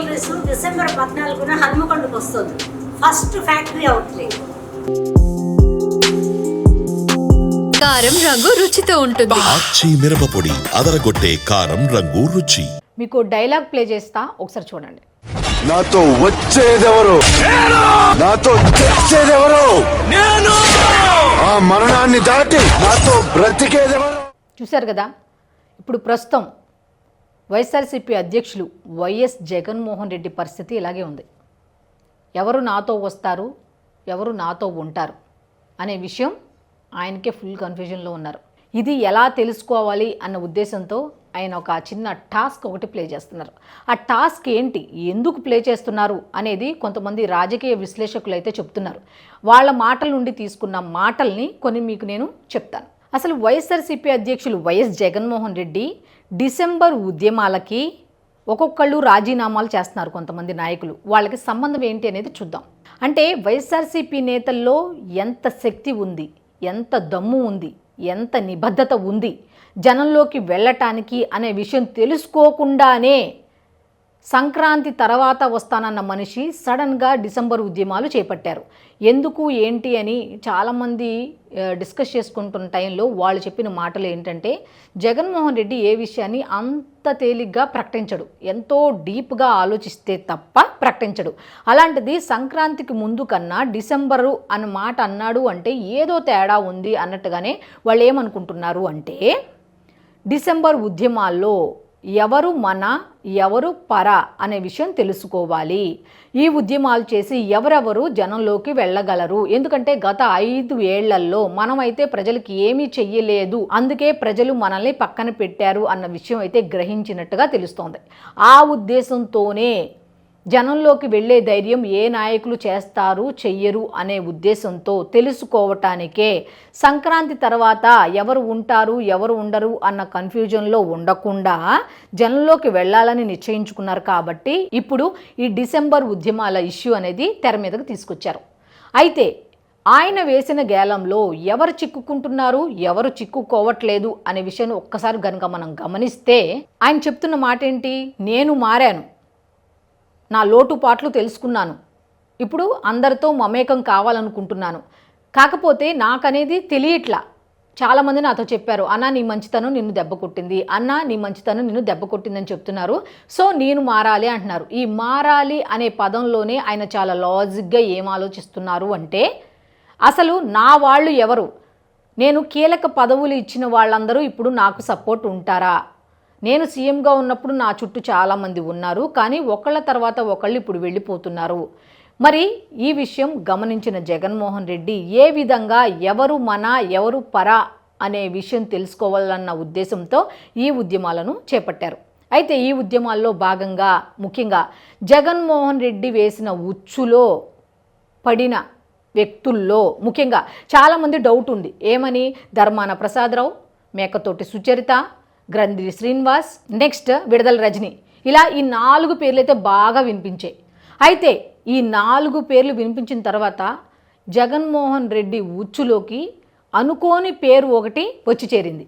Jewelleries December పద్నాలుగున హన్మకొండకు వస్తుంది. First factory outlet కారం రంగు రుచితో ఉంటుంది. ఆచి మిరపపొడి అదరగొట్టే కారం రంగు రుచి. మీకు డైలాగ్ ప్లే చేస్తా ఒకసారి చూడండి. నాతో వచ్చేదెవరు? నాతో తెచ్చేదెవరు? ఆ మరణాన్ని దాటి నాతో బ్రతికేదెవరు? చూశారు కదా? ఇప్పుడు ప్రస్తుతం వైఎస్ఆర్సీపీ అధ్యక్షులు వైఎస్ జగన్మోహన్ రెడ్డి పరిస్థితి ఇలాగే ఉంది. ఎవరు నాతో వస్తారు ఎవరు నాతో ఉంటారు అనే విషయం ఆయనకే ఫుల్ కన్ఫ్యూజన్లో ఉన్నారు. ఇది ఎలా తెలుసుకోవాలి అన్న ఉద్దేశంతో ఆయన ఒక చిన్న టాస్క్ ఒకటి ప్లే చేస్తున్నారు. ఆ టాస్క్ ఏంటి ఎందుకు ప్లే చేస్తున్నారు అనేది కొంతమంది రాజకీయ విశ్లేషకులు అయితే చెప్తున్నారు. వాళ్ళ మాటల నుండి తీసుకున్న మాటల్ని కొన్ని మీకు నేను చెప్తాను. అసలు వైఎస్ఆర్సీపీ అధ్యక్షులు వైఎస్ జగన్మోహన్ రెడ్డి డిసెంబర్ ఉద్యమాలకి ఒక్కొక్కళ్ళు రాజీనామాలు చేస్తున్నారు కొంతమంది నాయకులు. వాళ్ళకి సంబంధం ఏంటి అనేది చూద్దాం. అంటే వైఎస్ఆర్సీపీ నేతల్లో ఎంత శక్తి ఉంది ఎంత దమ్ము ఉంది ఎంత నిబద్ధత ఉంది జనంలోకి వెళ్ళటానికి అనే విషయం తెలుసుకోకుండానే సంక్రాంతి తర్వాత వస్తానన్న మనిషి సడన్గా డిసెంబర్ ఉద్యమాలు చేపట్టారు. ఎందుకు ఏంటి అని చాలామంది డిస్కస్ చేసుకుంటున్న టైంలో వాళ్ళు చెప్పిన మాటలు ఏంటంటే జగన్మోహన్ రెడ్డి ఏ విషయాన్ని అంత తేలిగ్గా ప్రకటించడు. ఎంతో డీప్గా ఆలోచిస్తే తప్ప ప్రకటించడు. అలాంటిది సంక్రాంతికి ముందు కన్నా డిసెంబరు అన్న మాట అన్నాడు అంటే ఏదో తేడా ఉంది అన్నట్టుగానే వాళ్ళు ఏమనుకుంటున్నారు అంటే డిసెంబర్ ఉద్యమాల్లో ఎవరు మన ఎవరు పర అనే విషయం తెలుసుకోవాలి. ఈ ఉద్యమాలు చేసి ఎవరెవరు జనంలోకి వెళ్ళగలరు? ఎందుకంటే గత ఐదు ఏళ్ళలో మనమైతే ప్రజలకి ఏమీ చెయ్యలేదు. అందుకే ప్రజలు మనల్ని పక్కన పెట్టారు అన్న విషయం అయితే గ్రహించినట్టుగా తెలుస్తోంది. ఆ ఉద్దేశంతోనే జనంలోకి వెళ్ళే ధైర్యం ఏ నాయకులు చేస్తారు చెయ్యరు అనే ఉద్దేశంతో తెలుసుకోవటానికే సంక్రాంతి తర్వాత ఎవరు ఉంటారు ఎవరు ఉండరు అన్న కన్ఫ్యూజన్లో ఉండకుండా జనంలోకి వెళ్ళాలని నిశ్చయించుకున్నారు కాబట్టి ఇప్పుడు ఈ డిసెంబర్ ఉద్యమాల ఇష్యూ అనేది తెర మీదకు తీసుకొచ్చారు. అయితే ఆయన వేసిన గేలంలో ఎవరు చిక్కుకుంటున్నారు ఎవరు చిక్కుకోవట్లేదు అనే విషయాన్ని ఒక్కసారి కనుక మనం గమనిస్తే ఆయన చెప్తున్న మాట ఏంటి నేను మారాను. నా లోటుపాట్లు తెలుసుకున్నాను. ఇప్పుడు అందరితో మమేకం కావాలనుకుంటున్నాను. కాకపోతే నాకనేది తెలియట్లా. చాలామంది నాతో చెప్పారు అన్న నీ మంచితనం నిన్ను దెబ్బ కొట్టింది. అన్న నీ మంచితనం నిన్ను దెబ్బ కొట్టిందని చెప్తున్నారు. సో నేను మారాలి అంటున్నారు. ఈ మారాలి అనే పదంలోనే ఆయన చాలా లాజిక్గా ఏం ఆలోచిస్తున్నారు అంటే అసలు నా వాళ్ళు ఎవరు? నేను కీలక పదవులు ఇచ్చిన వాళ్ళందరూ ఇప్పుడు నాకు సపోర్ట్ ఉంటారా? నేను సీఎంగా ఉన్నప్పుడు నా చుట్టూ చాలామంది ఉన్నారు కానీ ఒకళ్ళ తర్వాత ఒకళ్ళు ఇప్పుడు వెళ్ళిపోతున్నారు. మరి ఈ విషయం గమనించిన జగన్మోహన్ రెడ్డి ఏ విధంగా ఎవరు మన ఎవరు పర అనే విషయం తెలుసుకోవాలన్న ఉద్దేశంతో ఈ ఉద్యమాలను చేపట్టారు. అయితే ఈ ఉద్యమాల్లో భాగంగా ముఖ్యంగా జగన్మోహన్ రెడ్డి వేసిన ఉచ్చులో పడిన వ్యక్తుల్లో ముఖ్యంగా చాలామంది డౌట్ ఉంది. ఏమని? ధర్మాన ప్రసాదరావు మేకతోటి సుచరిత గ్రంథి శ్రీనివాస్ నెక్స్ట్ విడుదల రజని. ఇలా ఈ నాలుగు పేర్లు అయితే బాగా వినిపించాయి. అయితే ఈ నాలుగు పేర్లు వినిపించిన తర్వాత జగన్మోహన్ రెడ్డి ఉచ్చులోకి అనుకోని పేరు ఒకటి వచ్చి చేరింది.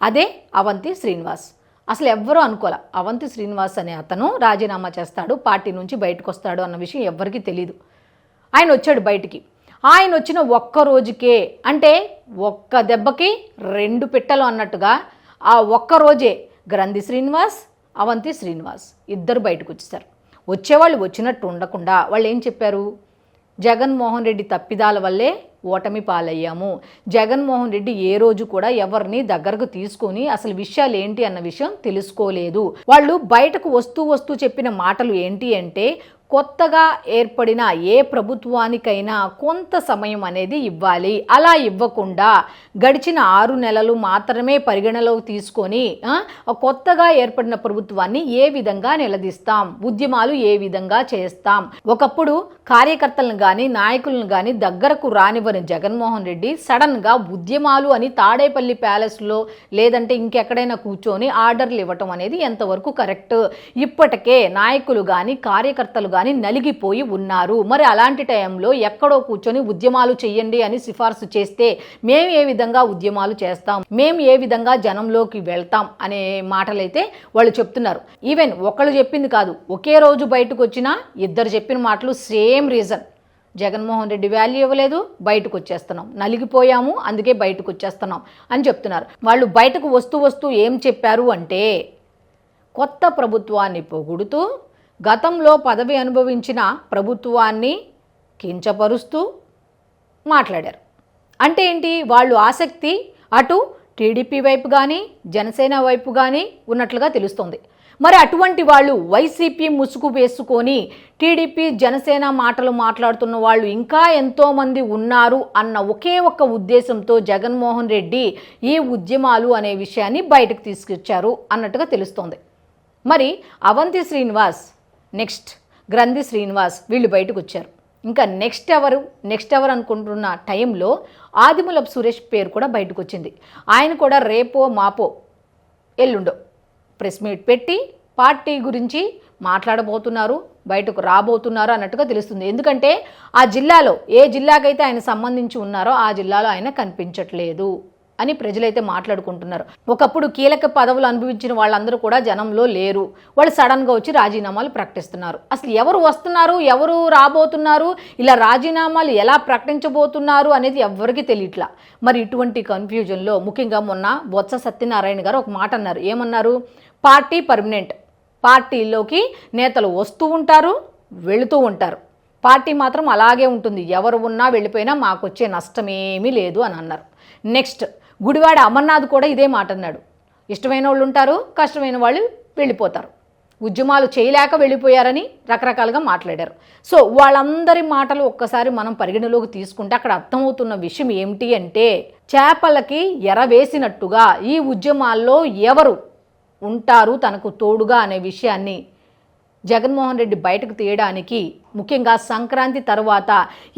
అదే అవంతి శ్రీనివాస్. అసలు ఎవ్వరూ అనుకోలే అవంతి శ్రీనివాస్ అనే అతను రాజీనామా చేస్తాడు పార్టీ నుంచి బయటకు వస్తాడు అన్న విషయం ఎవ్వరికీ తెలియదు ఆయన వచ్చాడు బయటికి. ఆయన వచ్చిన ఒక్క రోజుకే అంటే ఒక్క దెబ్బకి రెండు పిట్టలు అన్నట్టుగా ఆ ఒక్క రోజే గ్రంథి శ్రీనివాస్ అవంతి శ్రీనివాస్ ఇద్దరు బయటకు వచ్చేసారు వచ్చేవాళ్ళు వచ్చినట్టు ఉండకుండా వాళ్ళు ఏం చెప్పారు? జగన్మోహన్ రెడ్డి తప్పిదాల వల్లే ఓటమి పాలయ్యాము. జగన్మోహన్ రెడ్డి ఏ రోజు కూడా ఎవరిని దగ్గరకు తీసుకొని అసలు విషయాలు ఏంటి అన్న విషయం తెలుసుకోలేదు. వాళ్ళు బయటకు వస్తూ వస్తూ చెప్పిన మాటలు ఏంటి అంటే కొత్తగా ఏర్పడిన ఏ ప్రభుత్వానికైనా కొంత సమయం అనేది ఇవ్వాలి. అలా ఇవ్వకుండా గడిచిన ఆరు నెలలు మాత్రమే పరిగణలోకి తీసుకొని కొత్తగా ఏర్పడిన ప్రభుత్వాన్ని ఏ విధంగా నిలదీస్తాం? ఉద్యమాలు ఏ విధంగా చేస్తాం? ఒకప్పుడు కార్యకర్తలను కానీ నాయకులను కానీ దగ్గరకు రానివ్వని జగన్మోహన్ రెడ్డి సడన్గా ఉద్యమాలు అని తాడేపల్లి ప్యాలెస్లో లేదంటే ఇంకెక్కడైనా కూర్చొని ఆర్డర్లు ఇవ్వటం అనేది ఎంతవరకు కరెక్ట్? ఇప్పటికే నాయకులు కానీ కార్యకర్తలు కానీ కానీ నలిగిపోయి ఉన్నారు. మరి అలాంటి టైంలో ఎక్కడో కూర్చొని ఉద్యమాలు చేయండి అని సిఫార్సు చేస్తే మేము ఏ విధంగా ఉద్యమాలు చేస్తాం? మేము ఏ విధంగా జనంలోకి వెళ్తాం? అనే మాటలైతే వాళ్ళు చెప్తున్నారు. ఈవెన్ ఒకళ్ళు చెప్పింది కాదు. ఒకే రోజు బయటకు వచ్చినా ఇద్దరు చెప్పిన మాటలు same reason. Jaganmohan Reddy value ఇవ్వలేదు బయటకు వచ్చేస్తున్నాం నలిగిపోయాము అందుకే బయటకు వచ్చేస్తున్నాం అని చెప్తున్నారు. వాళ్ళు బయటకు వస్తూ వస్తూ ఏం చెప్పారు అంటే కొత్త ప్రభుత్వాన్ని పొగుడుతూ గతంలో పదవి అనుభవించిన ప్రభుత్వాన్ని కించపరుస్తూ మాట్లాడారు. అంటే ఏంటి? వాళ్ళు ఆసక్తి అటు టీడీపీ వైపు కానీ జనసేన వైపు కానీ ఉన్నట్లుగా తెలుస్తోంది. మరి అటువంటి వాళ్ళు వైసీపీ ముసుగు వేసుకొని టీడీపీ జనసేన మాటలు మాట్లాడుతున్న వాళ్ళు ఇంకా ఎంతోమంది ఉన్నారు అన్న ఒకే ఒక్క ఉద్దేశంతో జగన్మోహన్ రెడ్డి ఈ ఉద్యమాలు అనే విషయాన్ని బయటకు తీసుకొచ్చారు అన్నట్టుగా తెలుస్తోంది. మరి అవంతి శ్రీనివాస్ నెక్స్ట్ గ్రంథి శ్రీనివాస్ వీళ్ళు బయటకు వచ్చారు. ఇంకా నెక్స్ట్ ఎవరు? నెక్స్ట్ ఎవరు అనుకుంటున్న టైంలో ఆదిమూలపు సురేష్ పేరు కూడా బయటకు వచ్చింది. ఆయన కూడా రేపో మాపో ఎల్లుండో ప్రెస్ మీట్ పెట్టి పార్టీ గురించి మాట్లాడబోతున్నారు బయటకు రాబోతున్నారు అన్నట్టుగా తెలుస్తుంది. ఎందుకంటే ఆ జిల్లాలో ఏ జిల్లాకైతే ఆయన సంబంధించి ఉన్నారో ఆ జిల్లాలో ఆయన కనిపించట్లేదు. అని ప్రజలైతే మాట్లాడుకుంటున్నారు. ఒకప్పుడు కీలక పదవులు అనుభవించిన వాళ్ళందరూ కూడా జనంలో లేరు. వాళ్ళు సడన్గా వచ్చి రాజీనామాలు ప్రకటిస్తున్నారు. అసలు ఎవరు వస్తున్నారు? ఎవరు రాబోతున్నారు? ఇలా రాజీనామాలు ఎలా ప్రకటించబోతున్నారు అనేది ఎవరికి తెలియట్లా. మరి ఇటువంటి కన్ఫ్యూజన్లో ముఖ్యంగా మొన్న బొత్స సత్యనారాయణ గారు ఒక మాట అన్నారు. ఏమన్నారు? పార్టీ పర్మనెంట్ పార్టీలోకి నేతలు వస్తూ ఉంటారు వెళుతూ ఉంటారు. పార్టీ మాత్రం అలాగే ఉంటుంది. ఎవరు ఉన్నా వెళ్ళిపోయినా మాకు వచ్చే నష్టమేమీ లేదు అని అన్నారు. నెక్స్ట్ గుడివాడ అమర్నాథ్ కూడా ఇదే మాట అన్నాడు. ఇష్టమైన వాళ్ళు ఉంటారు కష్టమైన వాళ్ళు వెళ్ళిపోతారు. ఉద్యమాలు చేయలేక వెళ్ళిపోయారని రకరకాలుగా మాట్లాడారు. సో వాళ్ళందరి మాటలు ఒక్కసారి మనం పరిగణలోకి తీసుకుంటే అక్కడ అర్థమవుతున్న విషయం ఏమిటి అంటే చేపలకి ఎరవేసినట్టుగా ఈ ఉద్యమాల్లో ఎవరు ఉంటారు తనకు తోడుగా అనే విషయాన్ని జగన్మోహన్ రెడ్డి బయటకు తీయడానికి ముఖ్యంగా సంక్రాంతి తర్వాత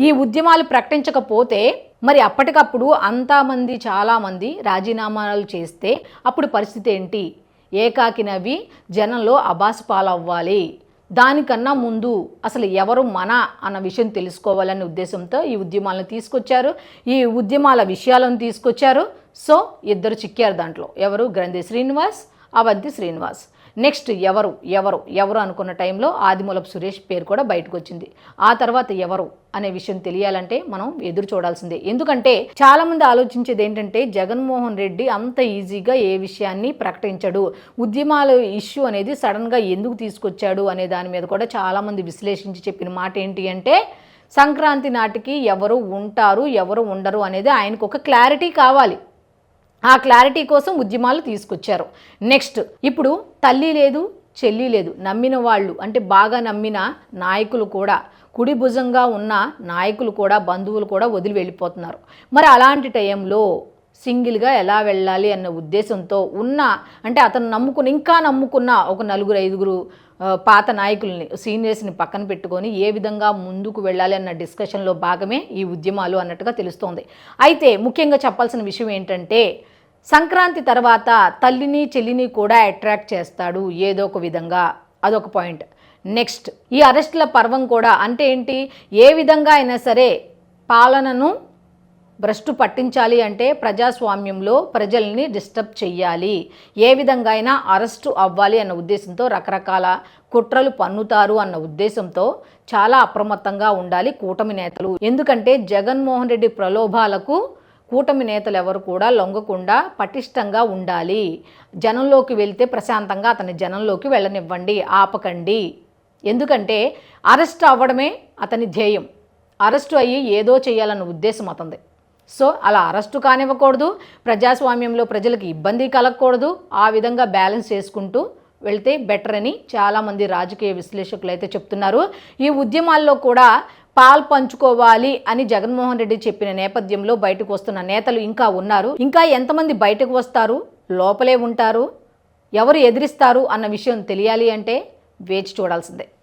ఈ ఉద్యమాలు ప్రకటించకపోతే మరి అప్పటికప్పుడు అంతమంది చాలామంది రాజీనామాలు చేస్తే అప్పుడు పరిస్థితి ఏంటి? ఏకాకినవి జనంలో అబాస్ పాలవ్వాలి. దానికన్నా ముందు అసలు ఎవరు మన అన్న విషయం తెలుసుకోవాలనే ఉద్దేశంతో ఈ ఉద్యమాలను తీసుకొచ్చారు. ఈ ఉద్యమాల విషయాలను తీసుకొచ్చారు. సో ఇద్దరు చిక్కారు దాంట్లో. ఎవరు? గ్రంథి శ్రీనివాస్ అవంతి శ్రీనివాస్. నెక్స్ట్ ఎవరు ఎవరు ఎవరు అనుకున్న టైంలో ఆదిమూలపు సురేష్ పేరు కూడా బయటకు వచ్చింది ఆ తర్వాత ఎవరు అనే విషయం తెలియాలంటే మనం ఎదురు చూడాల్సిందే. ఎందుకంటే చాలామంది ఆలోచించేది ఏంటంటే జగన్మోహన్ రెడ్డి అంత ఈజీగా ఏ విషయాన్ని ప్రకటించడు. ఉద్యమాల ఇష్యూ అనేది సడన్గా ఎందుకు తీసుకొచ్చాడు అనే దాని మీద కూడా చాలామంది విశ్లేషించి చెప్పిన మాట ఏంటి అంటే సంక్రాంతి నాటికి ఎవరు ఉంటారు ఎవరు ఉండరు అనేది ఆయనకు ఒక క్లారిటీ కావాలి. ఆ క్లారిటీ కోసం ఉద్యమాలు తీసుకొచ్చారు. నెక్స్ట్ ఇప్పుడు తల్లి లేదు చెల్లి లేదు నమ్మిన వాళ్ళు అంటే బాగా నమ్మిన నాయకులు కూడా కుడి భుజంగా ఉన్న నాయకులు కూడా బంధువులు కూడా వదిలి వెళ్ళిపోతున్నారు. మరి అలాంటి టైంలో సింగిల్గా ఎలా వెళ్ళాలి అన్న ఉద్దేశంతో ఉన్న అంటే అతను నమ్ముకుని ఇంకా నమ్ముకున్న ఒక నలుగురు ఐదుగురు పాత నాయకుల్ని సీనియర్స్ని పక్కన పెట్టుకొని ఏ విధంగా ముందుకు వెళ్ళాలి అన్న డిస్కషన్లో భాగమే ఈ ఉద్యమాలు అన్నట్టుగా తెలుస్తోంది. అయితే ముఖ్యంగా చెప్పాల్సిన విషయం ఏంటంటే సంక్రాంతి తర్వాత తల్లిని చెల్లిని కూడా అట్రాక్ట్ చేస్తాడు ఏదో ఒక విధంగా. అదొక పాయింట్. నెక్స్ట్ ఈ అరెస్టుల పర్వం కూడా అంటే ఏంటి? ఏ విధంగా అయినా సరే పాలనను భ్రష్టు పట్టించాలి అంటే ప్రజాస్వామ్యంలో ప్రజల్ని డిస్టర్బ్ చెయ్యాలి. ఏ విధంగా అయినా అరెస్టు అవ్వాలి అన్న ఉద్దేశంతో రకరకాల కుట్రలు పన్నుతారు అన్న ఉద్దేశంతో చాలా అప్రమత్తంగా ఉండాలి కూటమి నేతలు. ఎందుకంటే జగన్మోహన్ రెడ్డి ప్రలోభాలకు కూటమి నేతలు ఎవరు కూడా లొంగకుండా పటిష్టంగా ఉండాలి. జనంలోకి వెళ్తే ప్రశాంతంగా అతని జనంలోకి వెళ్ళనివ్వండి ఆపకండి. ఎందుకంటే అరెస్ట్ అవ్వడమే అతని ధ్యేయం. అరెస్టు అయ్యి ఏదో చేయాలన్న ఉద్దేశం అతంది సో అలా అరెస్టు కానివ్వకూడదు ప్రజాస్వామ్యంలో ప్రజలకు ఇబ్బంది కలగకూడదు ఆ విధంగా బ్యాలెన్స్ చేసుకుంటూ వెళ్తే బెటర్ అని చాలామంది రాజకీయ విశ్లేషకులు అయితే చెప్తున్నారు. ఈ ఉద్యమాల్లో కూడా పాలు పంచుకోవాలి అని జగన్మోహన్ రెడ్డి చెప్పిన నేపథ్యంలో బయటకు వస్తున్న నేతలు ఇంకా ఉన్నారు. ఇంకా ఎంతమంది బయటకు వస్తారు? లోపలే ఉంటారు. ఎవరు ఎదిరిస్తారు? అన్న విషయం తెలియాలి అంటే వేచి చూడాల్సిందే.